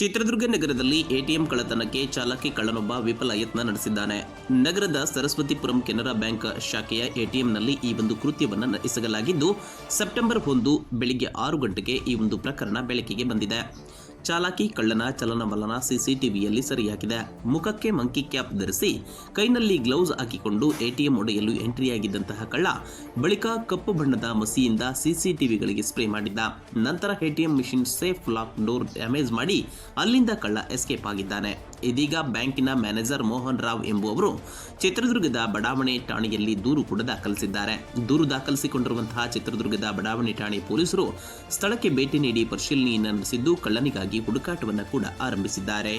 ಚಿತ್ರದುರ್ಗ ನಗರದಲ್ಲಿ ಎಟಿಎಂ ಕಳ್ಳತನಕ್ಕೆ ಚಾಲಕಿ ಕಳ್ಳನೊಬ್ಬ ವಿಫಲ ಯತ್ನ ನಡೆಸಿದ್ದಾನೆ. ನಗರದ ಸರಸ್ವತಿಪುರಂ ಕೆನರಾ ಬ್ಯಾಂಕ್ ಶಾಖೆಯ ಎಟಿಎಂನಲ್ಲಿ ಈ ಒಂದು ಕೃತ್ಯವನ್ನು ನಡೆಸಲಾಗಿದ್ದು, ಸೆಪ್ಟೆಂಬರ್ ಒಂದು ಬೆಳಿಗ್ಗೆ ಆರು ಗಂಟೆಗೆ ಈ ಒಂದು ಪ್ರಕರಣ ಬೆಳಕಿಗೆ ಬಂದಿದೆ. ಚಾಲಾಕಿ ಕಳ್ಳನ ಚಲನವಲನ ಸಿಸಿಟಿವಿಯಲ್ಲಿ ಸರಿಯಾಗಿದೆ. ಮುಖಕ್ಕೆ ಮಂಕಿ ಕ್ಯಾಪ್ ಧರಿಸಿ ಕೈನಲ್ಲಿ ಗ್ಲೌಸ್ ಹಾಕಿಕೊಂಡು ಎಟಿಎಂ ಒಡೆಯಲು ಎಂಟ್ರಿಯಾಗಿದ್ದಂತಹ ಕಳ್ಳ ಬಳಿಕ ಕಪ್ಪು ಬಣ್ಣದ ಮಸಿಯಿಂದ ಸಿಸಿಟಿವಿಗಳಿಗೆ ಸ್ಪ್ರೇ ಮಾಡಿದ್ದ. ನಂತರ ATM machine safe lock door damage ಮಾಡಿ ಅಲ್ಲಿಂದ ಕಳ್ಳ ಎಸ್ಕೇಪ್ ಆಗಿದ್ದಾನೆ. ಇದೀಗ ಬ್ಯಾಂಕಿನ ಮ್ಯಾನೇಜರ್ ಮೋಹನ್ ರಾವ್ ಎಂಬುವವರು ಚಿತ್ರದುರ್ಗದ ಬಡಾವಣೆ ಠಾಣೆಯಲ್ಲಿ ದೂರು ಕೂಡ ದಾಖಲಿಸಿದ್ದಾರೆ. ದೂರು ದಾಖಲಿಸಿಕೊಂಡಿರುವಂತಹ ಚಿತ್ರದುರ್ಗದ ಬಡಾವಣೆ ಠಾಣೆ ಪೊಲೀಸರು ಸ್ಥಳಕ್ಕೆ ಭೇಟಿ ನೀಡಿ ಪರಿಶೀಲನೆಯನ್ನು ನಡೆಸಿದ್ದು ಕಳ್ಳನಿಗಾಗಿ ಹುಡುಕಾಟವನ್ನು ಕೂಡ ಆರಂಭಿಸಿದ್ದಾರೆ.